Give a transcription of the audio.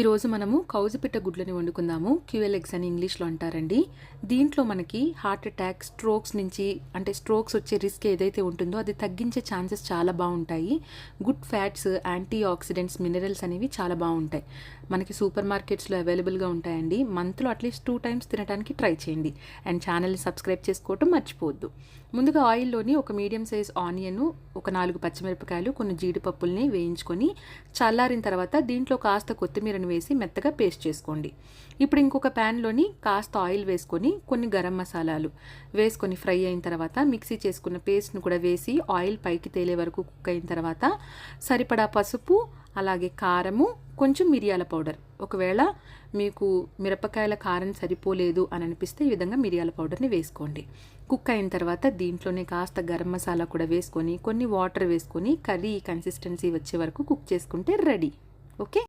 ఈరోజు మనము కౌజుపిట్ట గుడ్లని వండుకుందాము. QL eggs అని ఇంగ్లీష్లో అంటారండి. దీంట్లో మనకి హార్ట్ అటాక్ స్ట్రోక్స్ నుంచి అంటే స్ట్రోక్స్ వచ్చే రిస్క్ ఏదైతే ఉంటుందో అది తగ్గించే ఛాన్సెస్ చాలా బాగుంటాయి. Good fats antioxidants minerals అనేవి చాలా బాగుంటాయి. మనకి సూపర్ మార్కెట్స్లో అవైలబుల్గా ఉంటాయండి. మంత్లో అట్లీస్ట్ టూ టైమ్స్ తినడానికి ట్రై చేయండి. అండ్ ఛానల్ని సబ్స్క్రైబ్ చేసుకోవటం మర్చిపోవద్దు. ముందుగా ఆయిల్లోని ఒక మీడియం సైజ్ ఆనియన్ ఒక నాలుగు పచ్చిమిరపకాయలు కొన్ని జీడిపప్పుల్ని వేయించుకొని చల్లారిన తర్వాత దీంట్లో కాస్త కొత్తిమీర కొత్తిమీరను వేసి మెత్తగా పేస్ట్ చేసుకోండి. ఇప్పుడు ఇంకొక ప్యాన్లోని కాస్త ఆయిల్ వేసుకొని కొన్ని గరం మసాలాలు వేసుకొని ఫ్రై అయిన తర్వాత మిక్సీ చేసుకున్న పేస్ట్ను కూడా వేసి ఆయిల్ పైకి తేలే వరకు కుక్ అయిన తర్వాత సరిపడా పసుపు అలాగే కారము కొంచెం మిరియాల పౌడర్. ఒకవేళ మీకు మిరపకాయల కారం సరిపోలేదు అని అనిపిస్తే ఈ విధంగా మిరియాల పౌడర్ని వేసుకోండి. కుక్ అయిన తర్వాత దీంట్లోనే కాస్త గరం మసాలా కూడా వేసుకొని కొన్ని వాటర్ వేసుకొని కర్రీ కన్సిస్టెన్సీ వచ్చే వరకు కుక్ చేసుకుంటే రెడీ. ఓకే?